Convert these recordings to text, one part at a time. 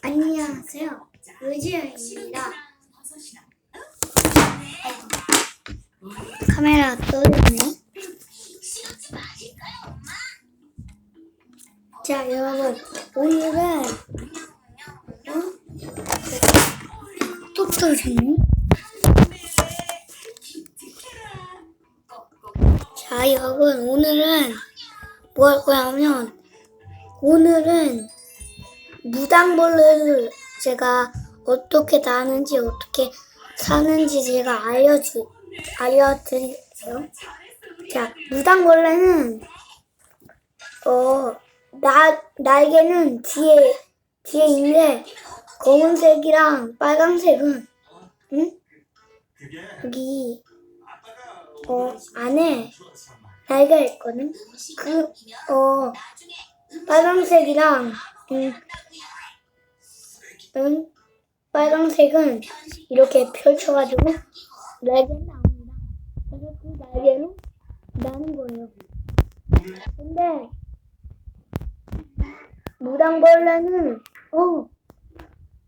안녕하세요. 의지영입니다. 카메라 떠있네. 자, 여러분. 오늘은, 어? 또 떠있네. 자, 여러분. 오늘은 뭐 할 거냐면, 오늘은 무당벌레를 제가 어떻게 나는지 어떻게 사는지 제가 알려주 알려드릴게요. 자, 무당벌레는 어 나, 날개는 뒤에 뒤에 있는데 검은색이랑 빨강색은 응? 여기 어 안에 날개가 있거든. 그 어 빨강색이랑 음, 음, 빨강색은 이렇게 펼쳐가지고 날개는 나옵니다. 그래서 그 날개로 나는 거예요. 근데 무당벌레는 어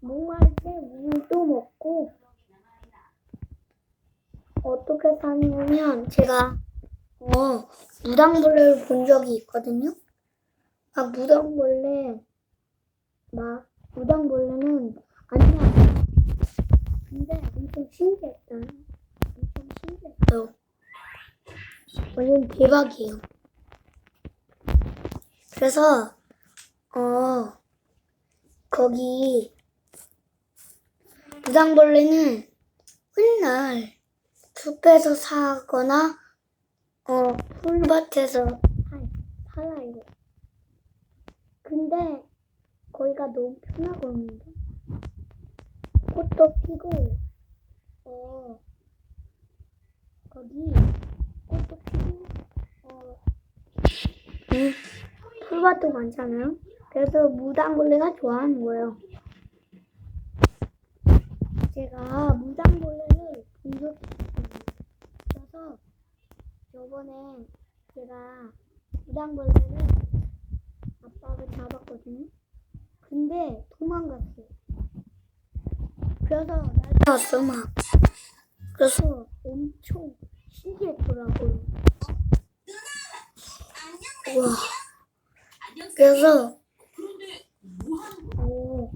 목마를 때 물도 먹고 어떻게 사냐면 제가 어 무당벌레를 본 적이 있거든요. 아 무당벌레 막 무당벌레는 아니야. 근데 엄청 신기했다. 엄청 신기했어. 완전 대박이에요. 그래서 어 거기 무당벌레는 맨날 숲에서 사거나 어 풀밭에서 살- 살아요. 근데 거기가 너무 편하거든요. 꽃도 피고, 어, 거기 꽃도 피고, 어, 음, 풀밭도 많잖아요. 그래서 무당벌레가 좋아하는 거예요. 제가 무당벌레를 본 적이 있어요. 그래서 저번에 제가 무당벌레를 아빠가 잡았거든요. 근데 도망갔어요. 그래서 날아왔어 막. 그래서 엄청 신기했더라고요. 와. 그래서 오.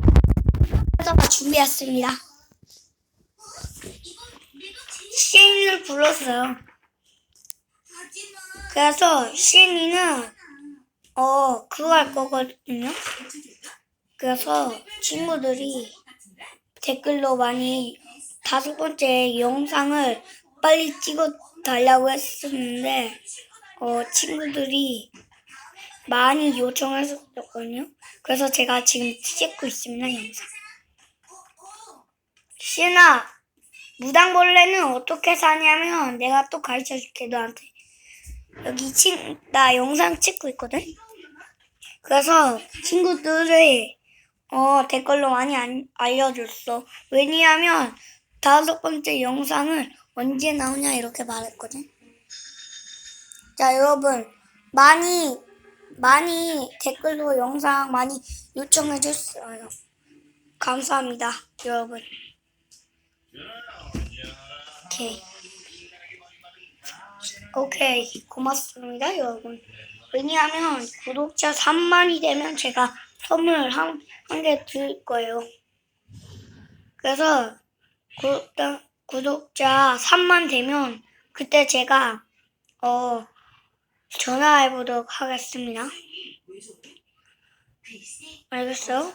회사가 준비했습니다. 시인을 불렀어요. 그래서 시인이는 어 그거 할 거거든요. 그래서 친구들이 댓글로 많이 다섯 번째 영상을 빨리 찍어 달라고 했었는데 어 친구들이 많이 요청했었거든요. 그래서 제가 지금 찍고 있습니다 영상. 신아 무당벌레는 어떻게 사냐면 내가 또 가르쳐 줄게 너한테. 여기 친, 나 영상 찍고 있거든? 그래서 친구들이 어, 댓글로 많이 안, 알려줬어. 왜냐하면 다섯 번째 영상을 언제 나오냐 이렇게 말했거든. 자, 여러분 많이 많이 댓글로 영상 많이 요청해 줬어요. 감사합니다, 여러분. 오케이. 오케이. 고맙습니다, 여러분. 왜냐하면 구독자 3만이 되면 제가 선물 한, 한 개 드릴 거예요. 그래서 구독자, 구독자 3만 되면 그때 제가 어 전화해 보도록 하겠습니다. 알겠어요?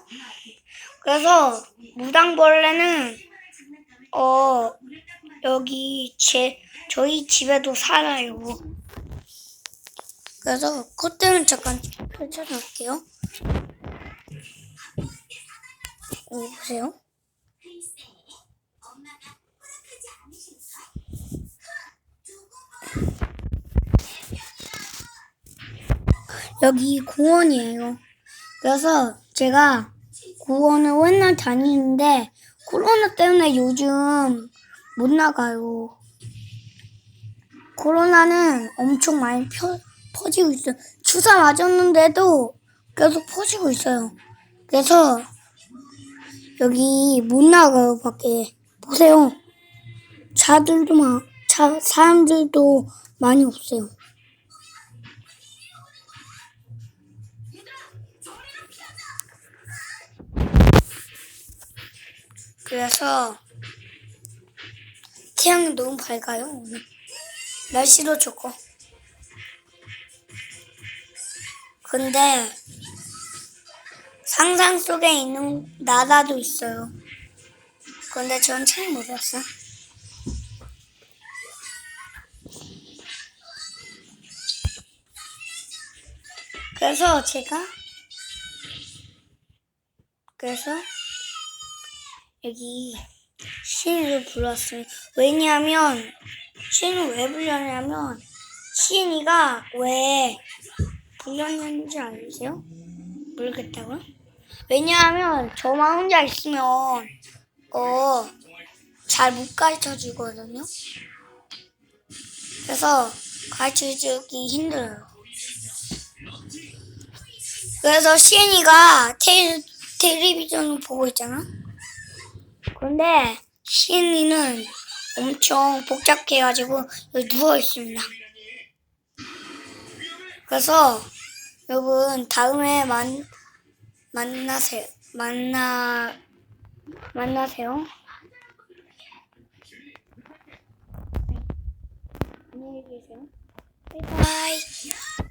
그래서 무당벌레는 어 여기 제 저희 집에도 살아요. 그래서 콧대는 잠깐 펼쳐놓을게요. 오, 보세요. 여기 공원이에요. 그래서 제가 공원을 맨날 다니는데 코로나 때문에 요즘 못 나가요. 코로나는 엄청 많이 펴, 퍼지고 있어요. 주사 맞았는데도 계속 퍼지고 있어요. 그래서 여기 못 나가요 밖에 보세요. 차들도 막 차, 사람들도 많이 없어요. 그래서 태양이 너무 밝아요. 오늘 날씨도 좋고. 근데 상상 속에 있는 나라도 있어요. 근데 전잘 모르겠어. 그래서 제가 그래서 여기 시인을 불렀어요. 왜냐하면 시인을 왜 불렀냐면 시인이가 왜 불렀는지 아세요? 모르겠다고요? 왜냐하면 저만 혼자 있으면 어 잘 못 가르쳐 주거든요. 그래서 가르쳐 주기 힘들어요. 그래서 시은이가 테, 텔레비전을 보고 있잖아. 근데 시은이는 엄청 복잡해가지고 여기 누워 있습니다. 그래서 여러분 다음에 만 만나세요. 만나 만나세요. 안녕히 계세요. 바이바이.